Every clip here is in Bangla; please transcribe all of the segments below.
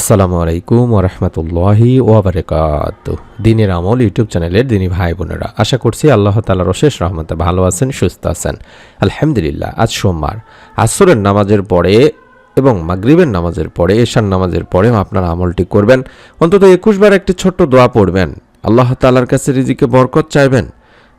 আসসালামু আলাইকুম ওরহমতুল্লাহি ওবরাকাত দিনের আমল ইউটিউব চ্যানেলের দিনী ভাই বোনেরা, আশা করছি আল্লাহ তালার অশেষ রহমতে ভালো আছেন, সুস্থ আছেন। আলহামদুলিল্লাহ, আজ সোমবার। আসরের নামাজের পরে এবং মাগরিবের নামাজের পরে এশার নামাজের পরেও আপনারা আমলটি করবেন। অন্তত একুশবার একটি ছোট্ট দোয়া পড়বেন। আল্লাহ তালার কাছে রিজিকে বরকত চাইবেন।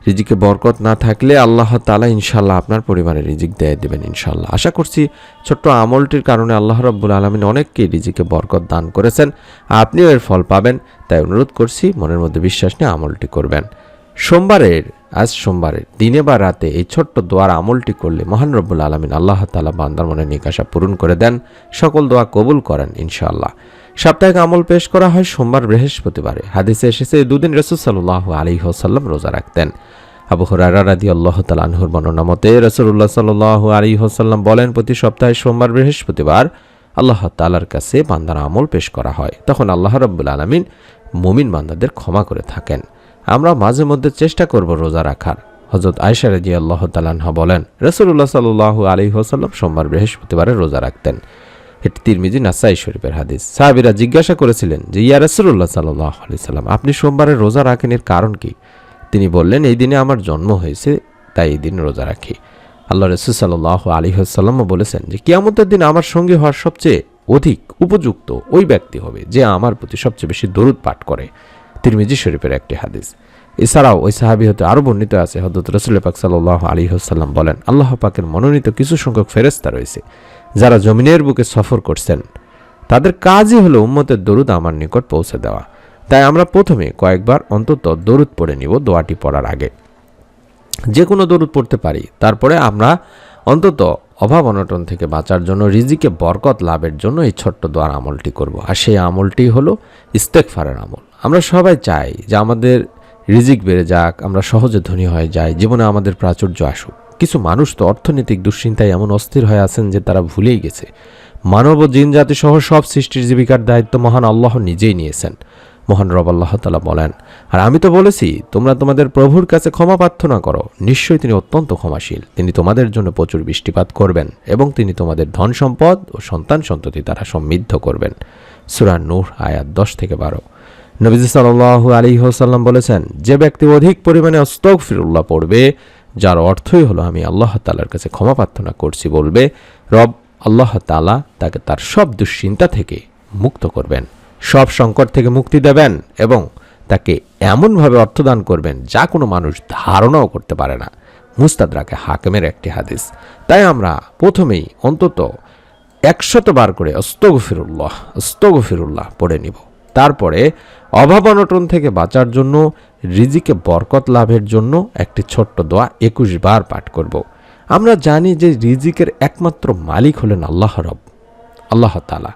রিজিকে বরকত না থাকলে আল্লাহ তালা ইনশাল্লাহ আপনার পরিবারের রিজিক দেয় দেবেন ইনশাল্লাহ আশা করছি ছোট্ট আমলটির কারণে আল্লাহ রব্বুল আলমিন অনেককে রিজিকে বরকত দান করেছেন, আপনিও এর ফল পাবেন, তাই অনুরোধ করছি মনের মধ্যে বিশ্বাস নিয়ে আমলটি করবেন। সোমবারের, আজ সোমবারের দিনে বা রাতে এই ছোট্ট দোয়ার আমলটি করলে মহান রব্বুল আলমিন আল্লাহ তালা বান্দার মনে নিকাশা পূরণ করে দেন, সকল দোয়া কবুল করেন ইনশাআল্লাহ। সাপ্তাহিক আমল পেশ করা হয় সোমবার বৃহস্পতিবারে। হাদিসে এসেছে দুদিন রসুল সাল্লাহ আলী হোসাল্লাম রোজা রাখতেন। আবু হরারা রাদি আল্লাহ তালাহুর বর্ণনা মতে রসুল্লাহ সাল্লাহ আলী হোসাল্লাম বলেন, প্রতি সপ্তাহে সোমবার বৃহস্পতিবার আল্লাহ তালার কাছে বান্দার আমল পেশ করা হয়। তখন আল্লাহ রব্বুল আলমিন মুমিন বান্দাদের ক্ষমা করে থাকেন। আমরা মাঝে মধ্যে চেষ্টা করব রোজা রাখার। হজরত আয়সা রাজি আল্লাহ তালাহা বলেন রসুল্লাহ সাল্লাহ আলী হোসাল্লাম সোমবার বৃহস্পতিবারে রোজা রাখতেন। এটি তিরমিজি নাসাই শরীফের হাদিস। সাহাবিরা জিজ্ঞাসা করেছিলেন যে, ইয়া রসুল্লাহ সাল্লাহ সাল্লাম, আপনি সোমবারে রোজা রাখেন এর কারণ কি? তিনি বললেন, এই দিনে আমার জন্ম হয়েছে, তাই এই দিন রোজা রাখি। আল্লাহ রসুল সাল্লাহ আলী সাল্লামও বলেছেন যে, কিয়ামতের দিন আমার সঙ্গে হওয়ার সবচেয়ে অধিক উপযুক্ত ওই ব্যক্তি হবে, যে আমার প্রতি সবচেয়ে বেশি দরুদ পাঠ করে। তিরমিজি শরীফের একটি হাদিস। এছাড়াও ওই সাহাবি হতে আরও বর্ণিত আছে হজরত রসুল পাক সাল্লাহ আলী হাসাল্লাম বলেন, আল্লাহ পাকের মনোনীত কিছু সংখ্যক ফেরেস্তা রয়েছে, যারা জমিনের বুকে সফর করছেন। তাদের কাজই হলো উম্মতের দরুদ আমার নিকট পৌঁছে দেওয়া। তাই আমরা প্রথমে কয়েকবার অন্তত দরুদ পড়ে নিব দোয়াটি পড়ার আগে। যে কোনো দরুদ পড়তে পারি, তারপরে আমরা অন্তত অভাব অনটন থেকে বাঁচার জন্য, রিজিকে বরকত লাভের জন্য এই ছোট্ট দোয়ার আমলটি করব। আর সেই আমলটি হলো ইস্তেকফারের আমল। আমরা সবাই চাই যে আমাদের রিজিক বেড়ে যাক, আমরা সহজে ধনী হয়ে যাই, জীবনে আমাদের প্রাচুর্য আসুক। কিছু মানুষ তো অর্থনৈতিক দুশ্চিন্তায় এমন অস্থির হয়ে আছেন যে তারা ভুলেই গেছে। মানব ও জিন জাতি সহ সব সৃষ্টির জীবিকার দায়িত্ব মহান আল্লাহ নিজেই নিয়েছেন। মহান রব আল্লাহ তালা বলেন, আর আমি তো বলেছি, তোমরা তোমাদের প্রভুর কাছে ক্ষমা প্রার্থনা করো। নিশ্চয়ই তিনি অত্যন্ত ক্ষমাশীল। তিনি তোমাদের জন্য প্রচুর বৃষ্টিপাত করবেন এবং তিনি তোমাদের ধন সম্পদ ও সন্তান সন্ততি দ্বারা সমৃদ্ধ করবেন। সুরান নূর আয়াত দশ থেকে বারো। নবীজ সাল্লাহ আলী হোসাল্লাম বলেছেন, যে ব্যক্তি অধিক পরিমাণে অস্তক ফিরুল্লাহ পড়বে, যার অর্থই হলো আমি আল্লাহ তালার কাছে ক্ষমা প্রার্থনা করছি বলবে, রব আল্লাহ তালা তাকে তার সব দুশ্চিন্তা থেকে মুক্ত করবেন, সব সংকট থেকে মুক্তি দেবেন এবং তাকে এমনভাবে অর্থদান করবেন যা কোনো মানুষ ধারণাও করতে পারে না। মুস্তাদরাকে হাকেমের একটি হাদিস। তাই আমরা প্রথমেই অন্তত একশত বার করে অস্তগফিরুল্লাহ অস্তগফিরুল্লাহ পড়ে নিব। তারপরে অভাব অনটন থেকে বাঁচার জন্য, রিজিকে বরকত লাভের জন্য একটি ছোট্ট দোয়া একুশ বার পাঠ করব। আমরা জানি যে রিজিকের একমাত্র মালিক হলেন আল্লাহ রব, আল্লাহ তালা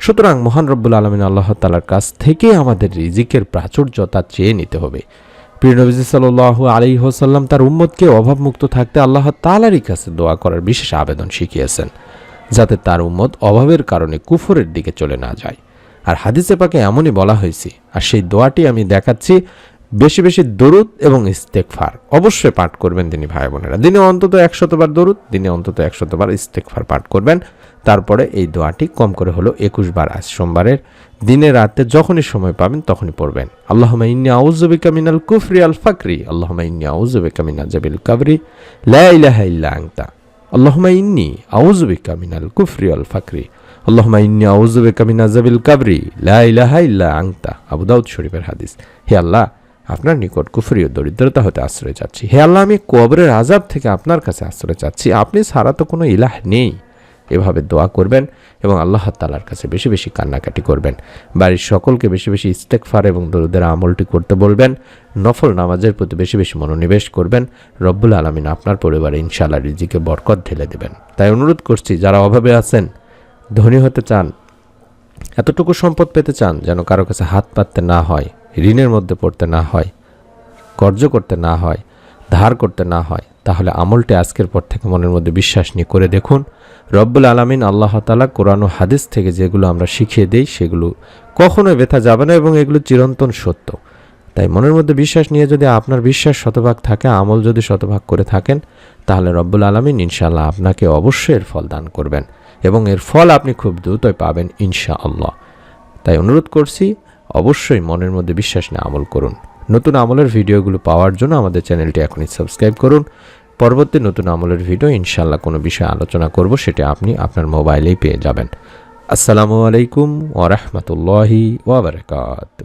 সুতরাং মহান রব্বুল আলমিন আল্লাহ তালার কাছ থেকে আমাদের রিজিকের প্রাচুর্যতা চেয়ে নিতে হবে। প্রিয় নবীজি সাল্লাহ আলী হোসাল্লাম তার উম্মতকে অভাবমুক্ত থাকতে আল্লাহ তালারই কাছে দোয়া করার বিশেষ আবেদন শিখিয়েছেন, যাতে তার উম্মত অভাবের কারণে কুফরের দিকে চলে না যায়। আর হাদিসে পাকে এমনই বলা হয়েছে, আর সেই দোয়াটি আমি দেখাচ্ছি বেশি বেশি দরুদ এবং ইস্তেকফার অবশ্যই পাঠ করবেন তিনি ভাই বোনেরা। দিনে অন্তত একশতবার দরুদ, দিনে অন্তত একশতবার ইস্তেকফার পাঠ করবেন। তারপরে এই দোয়াটি কম করে হলো একুশ বার আজ সোমবারের দিনে রাতে যখনই সময় পাবেন তখনই পড়বেন। আল্লাহ ইন্নি আউজবিকা মিনাল কুফরি আল ফাকরি। আল্লাহ ইন্নি আউজবিকা মিনা জাবিল কাবরি। লা ইলাহা ইল্লা আংতা আল্লাহ ইন্নি আউজবিকা মিনাল কুফরি আল ফাকরি। আল্লাহমা ইন্নি আউজুবেকা মিন আজাবিল কাবরি, লা ইলাহা ইল্লা আংতা আবু দাউদ শরীফের হাদিস। হে আল্লাহ, আপনার নিকট কুফরি ও দরিদ্রতা হতে আশ্রয় চাচ্ছি। হে আল্লাহ, আমি কবরের আজাব থেকে আপনার কাছে আশ্রয় চাচ্ছি। আপনি ছাড়া তো কোনো ইলাহ নেই। এভাবে দোয়া করবেন এবং আল্লাহ তালার কাছে বেশি বেশি কান্নাকাটি করবেন। বাড়ির সকলকে বেশি বেশি ইস্তেকফার এবং দরুদের আমলটি করতে বলবেন। নফল নামাজের প্রতি বেশি বেশি মনোনিবেশ করবেন। রব্বুল আলমিন আপনার পরিবারে ইনশাআল্লাহ রিজিকে বরকত ঢেলে দেবেন। তাই অনুরোধ করছি, যারা অভাবে আছেন ধনী হতে চান, এতটুকু সম্পদ পেতে চান যেন কারও কাছে হাত পাততে না হয়, ঋণের মধ্যে পড়তে না হয় কর্য করতে না হয়, ধার করতে না হয়, তাহলে আমলটি আজকের পর থেকে মনের মধ্যে বিশ্বাস নিয়ে করে দেখুন। রব্বুল আলমিন আল্লাহ তালা কোরআন ও হাদিস থেকে যেগুলো আমরা শিখিয়ে দিই, সেগুলো কখনোই ব্যথা যাবে না এবং এগুলো চিরন্তন সত্য। তাই মনের মধ্যে বিশ্বাস নিয়ে যদি আপনার বিশ্বাস শতভাগ থাকে, আমল যদি শতভাগ করে থাকেন, তাহলে রব্বুল আলমিন ইনশাল্লাহ আপনাকে অবশ্যই এর ফল দান করবেন। এবং এর ফল আপনি খুব দ্রুতই পাবেন ইনশা আল্লাহ তাই অনুরোধ করছি, অবশ্যই মনের মধ্যে বিশ্বাস নিয়ে আমল করুন। নতুন আমলের ভিডিওগুলো পাওয়ার জন্য আমাদের চ্যানেলটি এখনই সাবস্ক্রাইব করুন। পরবর্তী নতুন আমলের ভিডিও ইনশাল্লাহ কোনো বিষয়ে আলোচনা করব, সেটা আপনি আপনার মোবাইলেই পেয়ে যাবেন। আসসালামু আলাইকুম ওরহমতুল্লাহি ওবরকাত